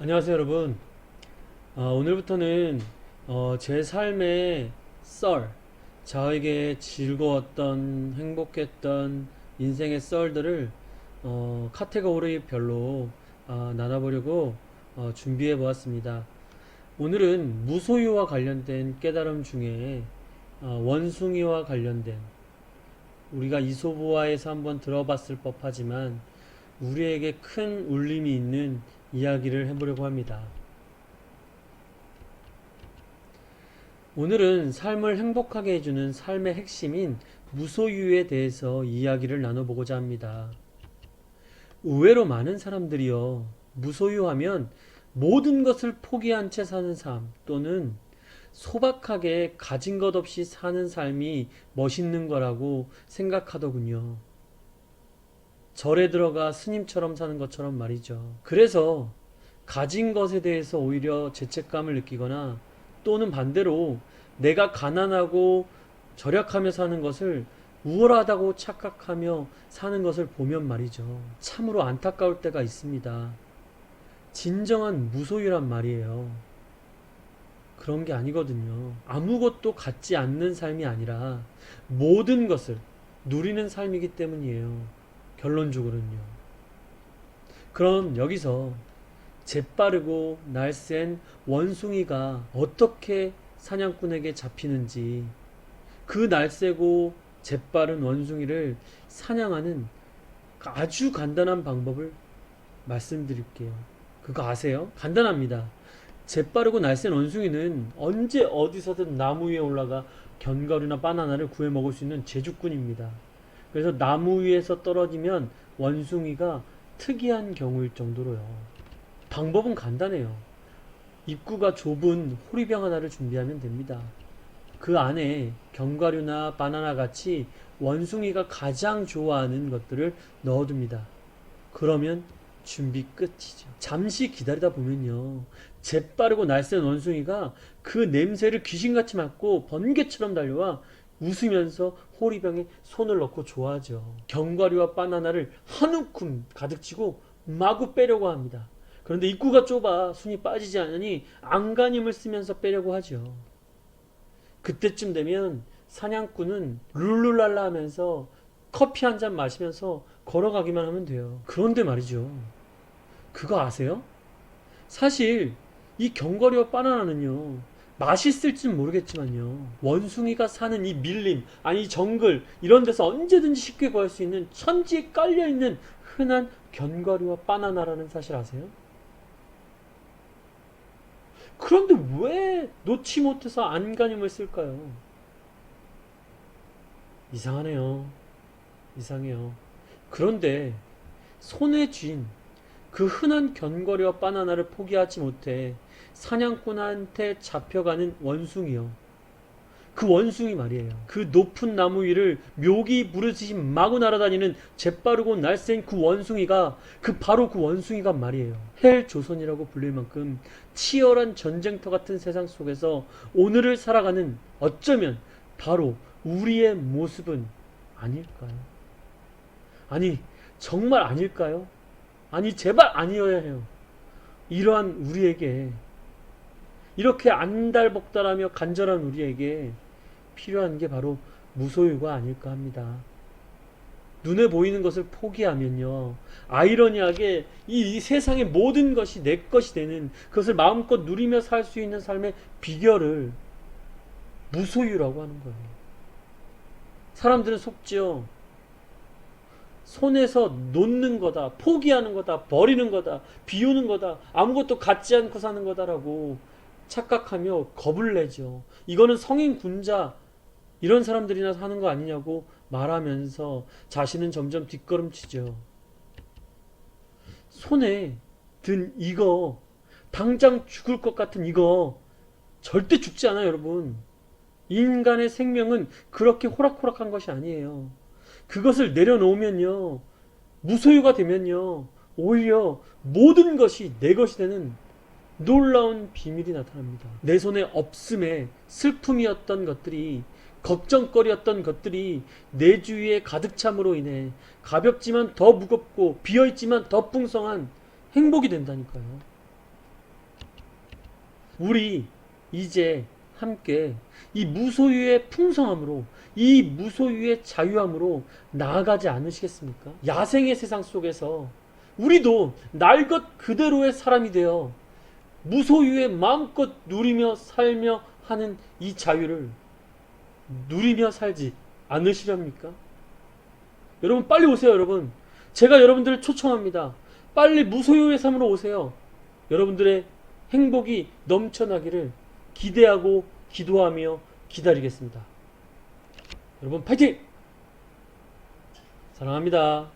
안녕하세요 여러분. 아, 오늘부터는 어, 제 삶의 썰 저에게 즐거웠던 행복했던 인생의 썰들을 어, 카테고리별로 아, 나눠보려고 어, 준비해 보았습니다. 오늘은 무소유와 관련된 깨달음 중에 어, 원숭이와 관련된 우리가 이소부화에서 한번 들어봤을 법하지만 우리에게 큰 울림이 있는 이야기를 해보려고 합니다. 오늘은 삶을 행복하게 해주는 삶의 핵심인 무소유에 대해서 이야기를 나눠보고자 합니다. 의외로 많은 사람들이요, 무소유하면 모든 것을 포기한 채 사는 삶 또는 소박하게 가진 것 없이 사는 삶이 멋있는 거라고 생각하더군요. 절에 들어가 스님처럼 사는 것처럼 말이죠. 그래서 가진 것에 대해서 오히려 죄책감을 느끼거나 또는 반대로 내가 가난하고 절약하며 사는 것을 우월하다고 착각하며 사는 것을 보면 말이죠. 참으로 안타까울 때가 있습니다. 진정한 무소유란 말이에요. 그런 게 아니거든요. 아무것도 갖지 않는 삶이 아니라 모든 것을 누리는 삶이기 때문이에요. 결론적으로는요. 그럼 여기서 재빠르고 날쌘 원숭이가 어떻게 사냥꾼에게 잡히는지 그 날쌔고 재빠른 원숭이를 사냥하는 아주 간단한 방법을 말씀드릴게요. 그거 아세요? 간단합니다. 재빠르고 날쌘 원숭이는 언제 어디서든 나무 위에 올라가 견과류나 바나나를 구해 먹을 수 있는 제주꾼입니다. 그래서 나무 위에서 떨어지면 원숭이가 특이한 경우일 정도로요. 방법은 간단해요. 입구가 좁은 호리병 하나를 준비하면 됩니다. 그 안에 견과류나 바나나 같이 원숭이가 가장 좋아하는 것들을 넣어둡니다. 그러면 준비 끝이죠. 잠시 기다리다 보면요. 재빠르고 날쌘 원숭이가 그 냄새를 귀신같이 맡고 번개처럼 달려와 웃으면서 호리병에 손을 넣고 좋아하죠. 견과류와 바나나를 한 움큼 가득 치고 마구 빼려고 합니다. 그런데 입구가 좁아 순이 빠지지 않으니 안간힘을 쓰면서 빼려고 하죠. 그때쯤 되면 사냥꾼은 룰루랄라 하면서 커피 한 잔 마시면서 걸어가기만 하면 돼요. 그런데 말이죠. 그거 아세요? 사실 이 견과류와 바나나는요. 맛있을진 모르겠지만요. 원숭이가 사는 이 밀림, 아니 정글 이런 데서 언제든지 쉽게 구할 수 있는 천지에 깔려 있는 흔한 견과류와 바나나라는 사실 아세요? 그런데 왜 놓지 못해서 안간힘을 쓸까요? 이상하네요. 이상해요. 그런데 손에 쥔 그 흔한 견과류와 바나나를 포기하지 못해 사냥꾼한테 잡혀가는 원숭이요. 그 원숭이 말이에요. 그 높은 나무 위를 묘기 부르듯이 마구 날아다니는 재빠르고 날쌘 그 원숭이가 그 바로 그 원숭이가 말이에요. 헬 조선이라고 불릴 만큼 치열한 전쟁터 같은 세상 속에서 오늘을 살아가는 어쩌면 바로 우리의 모습은 아닐까요? 아니 정말 아닐까요? 아니 제발 아니어야 해요. 이러한 우리에게 이렇게 안달복달하며 간절한 우리에게 필요한 게 바로 무소유가 아닐까 합니다. 눈에 보이는 것을 포기하면요. 아이러니하게 이, 이 세상의 모든 것이 내 것이 되는 그것을 마음껏 누리며 살 수 있는 삶의 비결을 무소유라고 하는 거예요. 사람들은 속지요. 손에서 놓는 거다, 포기하는 거다, 버리는 거다, 비우는 거다, 아무것도 갖지 않고 사는 거다라고 착각하며 겁을 내죠. 이거는 성인 군자 이런 사람들이나 사는 거 아니냐고 말하면서 자신은 점점 뒷걸음치죠. 손에 든 이거 당장 죽을 것 같은 이거 절대 죽지 않아요, 여러분. 인간의 생명은 그렇게 호락호락한 것이 아니에요. 그것을 내려놓으면요, 무소유가 되면요, 오히려 모든 것이 내 것이 되는 놀라운 비밀이 나타납니다. 내 손에 없음에 슬픔이었던 것들이 걱정거리였던 것들이 내 주위에 가득 참으로 인해 가볍지만 더 무겁고 비어있지만 더 풍성한 행복이 된다니까요. 우리 이제 함께 이 무소유의 풍성함으로 이 무소유의 자유함으로 나아가지 않으시겠습니까? 야생의 세상 속에서 우리도 날 것 그대로의 사람이 되어 무소유의 마음껏 누리며 살며 하는 이 자유를 누리며 살지 않으시렵니까? 여러분 빨리 오세요, 여러분. 제가 여러분들을 초청합니다. 빨리 무소유의 삶으로 오세요. 여러분들의 행복이 넘쳐나기를 기대하고 기도하며 기다리겠습니다. 여러분 파이팅! 사랑합니다.